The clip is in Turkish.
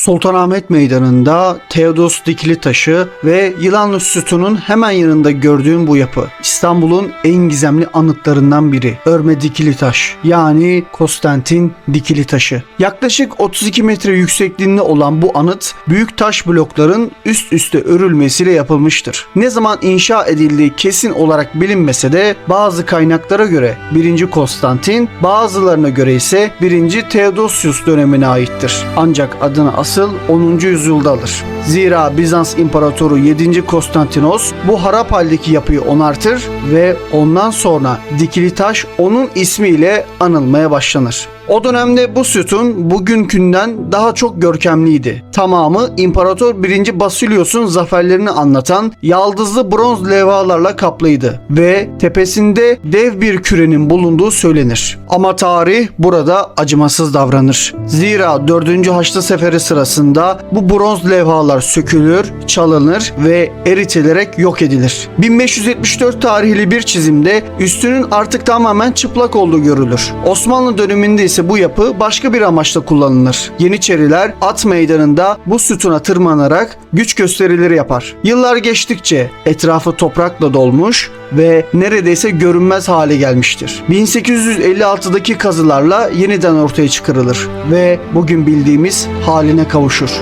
Sultanahmet Meydanı'nda Teodos Dikili Taşı ve Yılanlı Sütun'un hemen yanında gördüğüm bu yapı İstanbul'un en gizemli anıtlarından biri. Örme Dikili Taş yani Konstantin Dikili Taşı. Yaklaşık 32 metre yüksekliğinde olan bu anıt büyük taş blokların üst üste örülmesiyle yapılmıştır. Ne zaman inşa edildiği kesin olarak bilinmese de bazı kaynaklara göre 1. Konstantin, bazılarına göre ise 1. Theodosius dönemine aittir. Ancak adını asıl 10. yüzyılda alır. Zira Bizans İmparatoru 7. Konstantinos bu harap haldeki yapıyı onartır ve ondan sonra dikili taş onun ismiyle anılmaya başlanır. O dönemde bu sütun bugünkünden daha çok görkemliydi. Tamamı İmparator 1. Basilios'un zaferlerini anlatan yaldızlı bronz levhalarla kaplıydı ve tepesinde dev bir kürenin bulunduğu söylenir. Ama tarih burada acımasız davranır. Zira 4. Haçlı Seferi sırasında bu bronz levhalar sökülür, çalınır ve eritilerek yok edilir. 1574 tarihli bir çizimde üstünün artık tamamen çıplak olduğu görülür. Osmanlı döneminde ise bu yapı başka bir amaçla kullanılır. Yeniçeriler at meydanında bu sütuna tırmanarak güç gösterileri yapar. Yıllar geçtikçe etrafı toprakla dolmuş ve neredeyse görünmez hale gelmiştir. 1856'daki kazılarla yeniden ortaya çıkarılır ve bugün bildiğimiz haline kavuşur.